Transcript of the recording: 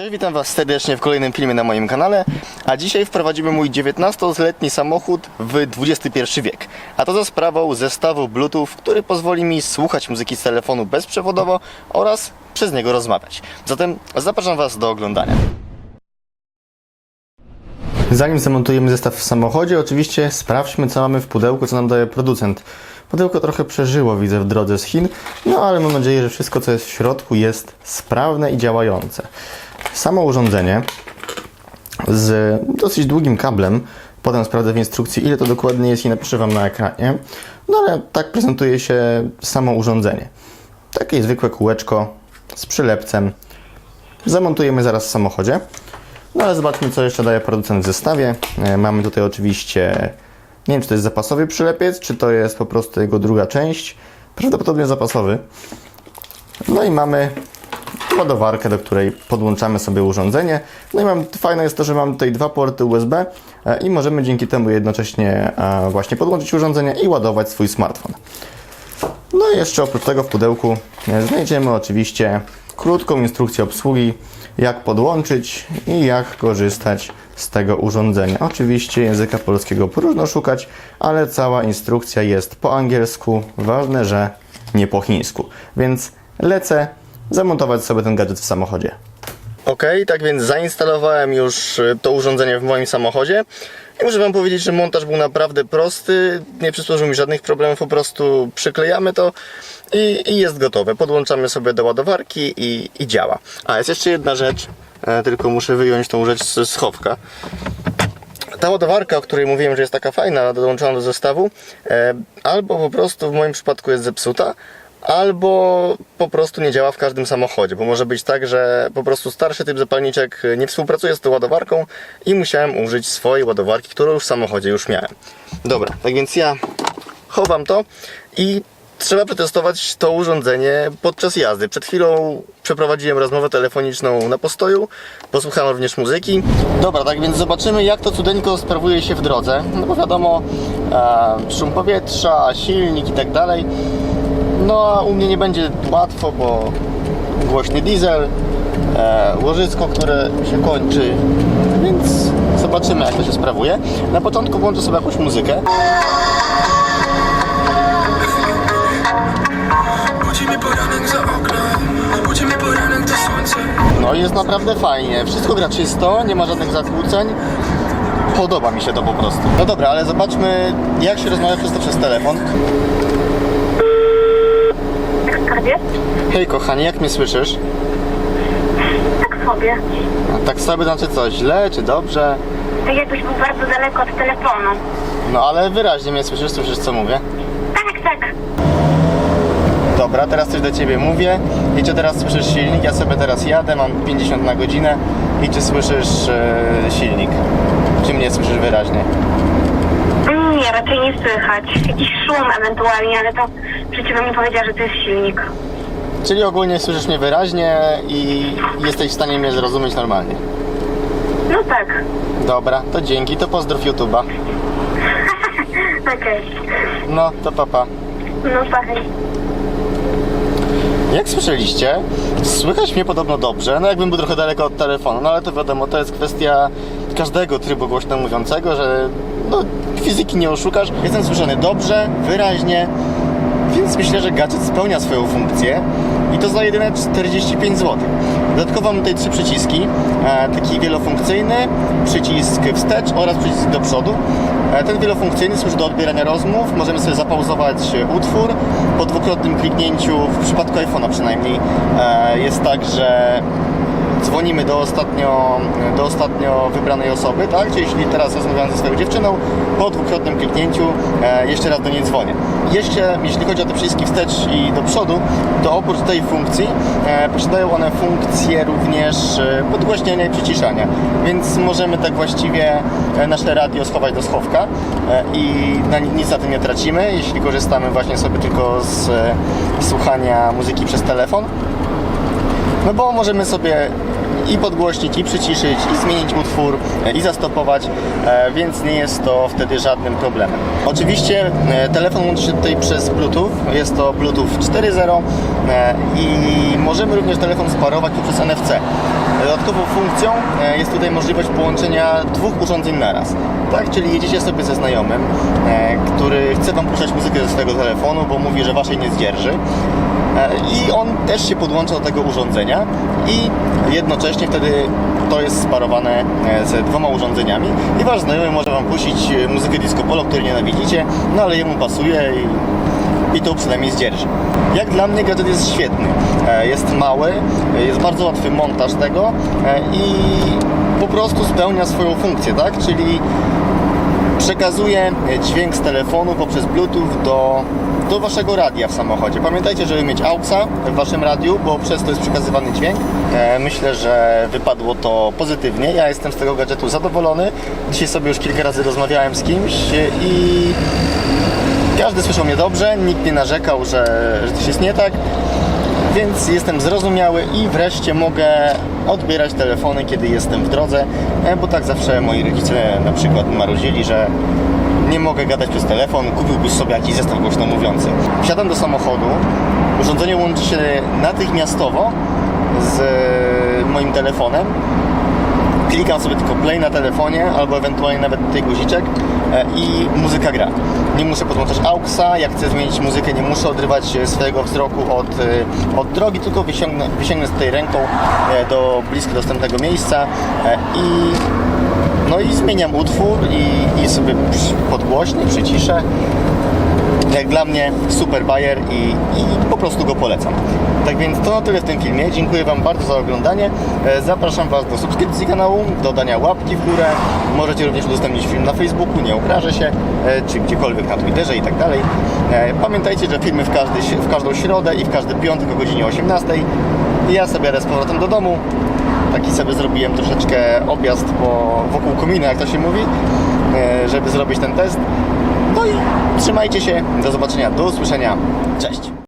Cześć, witam Was serdecznie w kolejnym filmie na moim kanale, a dzisiaj wprowadzimy mój 19-letni samochód w XXI wiek. A to za sprawą zestawu Bluetooth, który pozwoli mi słuchać muzyki z telefonu bezprzewodowo oraz przez niego rozmawiać. Zatem zapraszam Was do oglądania. Zanim zamontujemy zestaw w samochodzie, oczywiście sprawdźmy co mamy w pudełku, co nam daje producent. Pudełko trochę przeżyło, widzę, w drodze z Chin, no ale mam nadzieję, że wszystko co jest w środku jest sprawne i działające. Samo urządzenie z dosyć długim kablem, potem sprawdzę w instrukcji ile to dokładnie jest i napiszę Wam na ekranie, no ale tak prezentuje się samo urządzenie. Takie zwykłe kółeczko z przylepcem. Zamontujemy zaraz w samochodzie. No ale zobaczmy, co jeszcze daje producent w zestawie. E, Mamy tutaj oczywiście, nie wiem, czy to jest zapasowy przylepiec, czy to jest po prostu jego druga część. Prawdopodobnie zapasowy. No i mamy ładowarkę, do której podłączamy sobie urządzenie. No i mam, fajne jest to, że mam tutaj dwa porty USB e, i możemy dzięki temu jednocześnie e, właśnie podłączyć urządzenie i ładować swój smartfon. No i jeszcze oprócz tego w pudełku e, znajdziemy oczywiście krótką instrukcję obsługi, jak podłączyć i jak korzystać z tego urządzenia. Oczywiście języka polskiego próżno szukać, ale cała instrukcja jest po angielsku, ważne, że nie po chińsku. Więc lecę zamontować sobie ten gadżet w samochodzie. Ok, tak więc zainstalowałem już y, to urządzenie w moim samochodzie i muszę Wam powiedzieć, że montaż był naprawdę prosty, nie przysłużył mi żadnych problemów, po prostu przyklejamy to i, i jest gotowe. Podłączamy sobie do ładowarki i, i działa. A jest jeszcze jedna rzecz, e, tylko muszę wyjąć tą rzecz z schowka. Ta ładowarka, o której mówiłem, że jest taka fajna, dołączona do zestawu, e, albo po prostu w moim przypadku jest zepsuta, albo po prostu nie działa w każdym samochodzie, bo może być tak, że po prostu starszy typ zapalniczek nie współpracuje z tą ładowarką i musiałem użyć swojej ładowarki, którą już w samochodzie już miałem. Dobra, tak więc ja chowam to i trzeba przetestować to urządzenie podczas jazdy. Przed chwilą przeprowadziłem rozmowę telefoniczną na postoju, posłuchałem również muzyki. Dobra, tak więc zobaczymy jak to cudeńko sprawuje się w drodze. No bo wiadomo, e, szum powietrza, silnik i tak dalej. No a u mnie nie będzie łatwo, bo głośny diesel, e, łożysko, które się kończy, więc zobaczymy jak to się sprawuje. Na początku włączę sobie jakąś muzykę. No i jest naprawdę fajnie. Wszystko gra czysto, nie ma żadnych zakłóceń. Podoba mi się to po prostu. No dobra, ale zobaczmy jak się rozmawia przez to przez telefon. Hej kochanie, jak mnie słyszysz? Tak sobie. A Tak sobie znaczy co, źle czy dobrze? Tak jakbyś był bardzo daleko od telefonu. No ale wyraźnie mnie słyszysz, słyszysz co mówię. Tak, tak. Dobra, teraz coś do ciebie mówię. I czy teraz słyszysz silnik? Ja sobie teraz jadę, mam 50 na godzinę. I czy słyszysz e, silnik? Czy mnie słyszysz wyraźnie? Nie, raczej nie słychać. Jakiś szum ewentualnie, ale to przecież bym mi powiedziała, że to jest silnik. Czyli ogólnie słyszysz mnie wyraźnie i jesteś w stanie mnie zrozumieć normalnie. No tak. Dobra, to dzięki, to pozdrów YouTube'a. Okej. No, to papa. No tak. Jak słyszeliście, słychać mnie podobno dobrze, no jakbym był trochę daleko od telefonu, no ale to wiadomo, to jest kwestia każdego trybu głośno mówiącego, że no, fizyki nie oszukasz. Jestem słyszany dobrze, wyraźnie, więc myślę, że gadżet spełnia swoją funkcję i to za jedyne 45 zł. Dodatkowo mam tutaj trzy przyciski, e, taki wielofunkcyjny, przycisk wstecz oraz przycisk do przodu. E, Ten wielofunkcyjny służy do odbierania rozmów, możemy sobie zapauzować utwór po dwukrotnym kliknięciu, w przypadku iPhone'a przynajmniej, e, jest tak, że dzwonimy do ostatnio, do ostatnio wybranej osoby, tak? Czyli jeśli teraz rozmawiam ze swoją dziewczyną, po dwukrotnym kliknięciu e, jeszcze raz do niej dzwonię. Jeszcze, jeśli chodzi o te przyciski wstecz i do przodu, to oprócz tej funkcji e, posiadają one funkcję również e, i przyciszania, więc możemy tak właściwie e, nasze radio schować do schowka e, i na, nic na tym nie tracimy, jeśli korzystamy właśnie sobie tylko z e, słuchania muzyki przez telefon. No bo możemy sobie i podgłośnić, i przyciszyć, i zmienić utwór, e, i zastopować, e, więc nie jest to wtedy żadnym problemem. Oczywiście e, telefon łączy się tutaj przez Bluetooth, jest to Bluetooth 4.0 e, i możemy również telefon sparować poprzez NFC. Dodatkową funkcją jest tutaj możliwość połączenia dwóch urządzeń naraz. Tak, czyli jedziecie sobie ze znajomym, który chce Wam puszczać muzykę ze swojego telefonu, bo mówi, że Waszej nie zdzierży. E, I on też się podłącza do tego urządzenia i jednocześnie wtedy to jest sparowane e, z dwoma urządzeniami i Wasz znajomy może Wam puścić e, muzykę disco polo, której nienawidzicie, no ale jemu pasuje i, i to przynajmniej zdzierży. Jak dla mnie gadżet jest świetny. Jest mały, jest bardzo łatwy montaż tego i po prostu spełnia swoją funkcję, tak? Czyli przekazuje dźwięk z telefonu poprzez Bluetooth do, do waszego radia w samochodzie. Pamiętajcie, żeby mieć AUXa w waszym radiu, bo przez to jest przekazywany dźwięk. E, myślę, że wypadło to pozytywnie. Ja jestem z tego gadżetu zadowolony. Dzisiaj sobie już kilka razy rozmawiałem z kimś e, i każdy słyszał mnie dobrze, nikt nie narzekał, że, że coś jest nie tak. Więc jestem zrozumiały i wreszcie mogę odbierać telefony, kiedy jestem w drodze, e, bo tak zawsze moi rodzice na przykład marudzili, że nie mogę gadać przez telefon, kupiłbyś sobie jakiś zestaw głośno mówiący. Wsiadam do samochodu, urządzenie łączy się natychmiastowo z e, moim telefonem, klikam sobie tylko play na telefonie albo ewentualnie nawet tutaj guziczek e, i muzyka gra. Nie muszę podłączać AUXa, jak chcę zmienić muzykę, nie muszę odrywać e, swojego wzroku od, e, od drogi, tylko wysiągnę, wysięgnę z tej ręką do blisko dostępnego miejsca i no i zmieniam utwór i, i sobie podgłośnię, przyciszę. Jak dla mnie super bajer i, i po prostu go polecam. Tak więc to na tyle w tym filmie. Dziękuję Wam bardzo za oglądanie. E, Zapraszam Was do subskrypcji kanału, do dania łapki w górę. Możecie również udostępnić film na Facebooku, nie obrażę się, e, czy gdziekolwiek na Twitterze i tak dalej. E, Pamiętajcie, że filmy w, każdy, w każdą środę i w każdy piątek o godzinie 18. I ja sobie jadę z powrotem do domu. Taki sobie zrobiłem troszeczkę objazd po, wokół komina, jak to się mówi, żeby zrobić ten test. No i trzymajcie się. Do zobaczenia, do usłyszenia. Cześć.